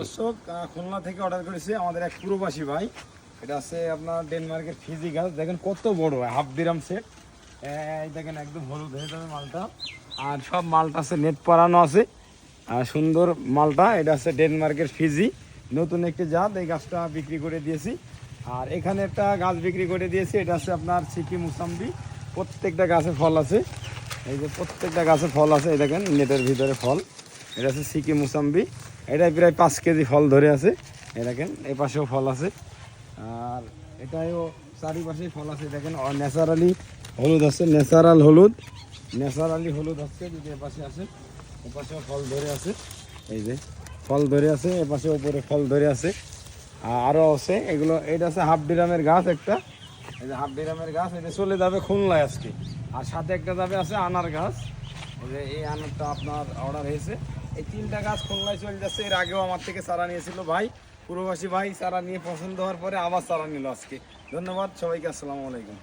দর্শক খুলনা থেকে অর্ডার করেছে আমাদের এক পুরোবাসী ভাই। এটা আছে আপনার ডেনমার্কের ফিজি গাছ দেখেন কত বড় হাফ দিরাম সেট এই দেখেন একদম হলুদ হয়ে যাবে মালটা। আর সব মালটা আছে নেট পরানো আছে। আর সুন্দর মালটা। এটা আছে ডেনমার্কের ফিজি নতুন একটি জাত, এই গাছটা বিক্রি করে দিয়েছি। আর এখানে একটা গাছ বিক্রি করে দিয়েছি। এটা আছে আপনার সিকি মুসাম্বি। প্রত্যেকটা গাছে ফল আছে। এই যে প্রত্যেকটা গাছে ফল আছে, এই দেখেন, নেটের ভিতরে ফল। এটা আছে সিকি মুসাম্বি। এটা প্রায় পাঁচ কেজি ফল ধরে আছে। দেখেন, এই পাশেও ফল আছে। আর এটাও চারিপাশেই ফল আছে। দেখেন ন্যাচারালি হলুদ আছে, ন্যাচারাল হলুদ। ন্যাচারালি হলুদ আছে, যদি এপাশে আছে এপাশেও ফল ধরে আছে। এই যে, ফল ধরে আছে এপাশে উপরে ফল ধরে আছে। আর আরও আছে, এগুলো, এটা আছে হাফ ডিরামের গাছ একটা। এই যে হাফ ডিরামের গাছ, এটা চলে যাবে খুলনায় আজকে। আর সাথে একটা যাবে আছে আনার গাছ। এই আনারটা আপনার অর্ডার হয়েছে। এই তিনটা গাছ খুলনায় চলে যাচ্ছে। এর আগেও আমার থেকে চারা নিয়েছিল ভাই পুরোবাসী ভাই, চারা নিয়ে পছন্দ হওয়ার পরে আবার চারা নিল আজকে। ধন্যবাদ, সবাইকে আসসালামু আলাইকুম।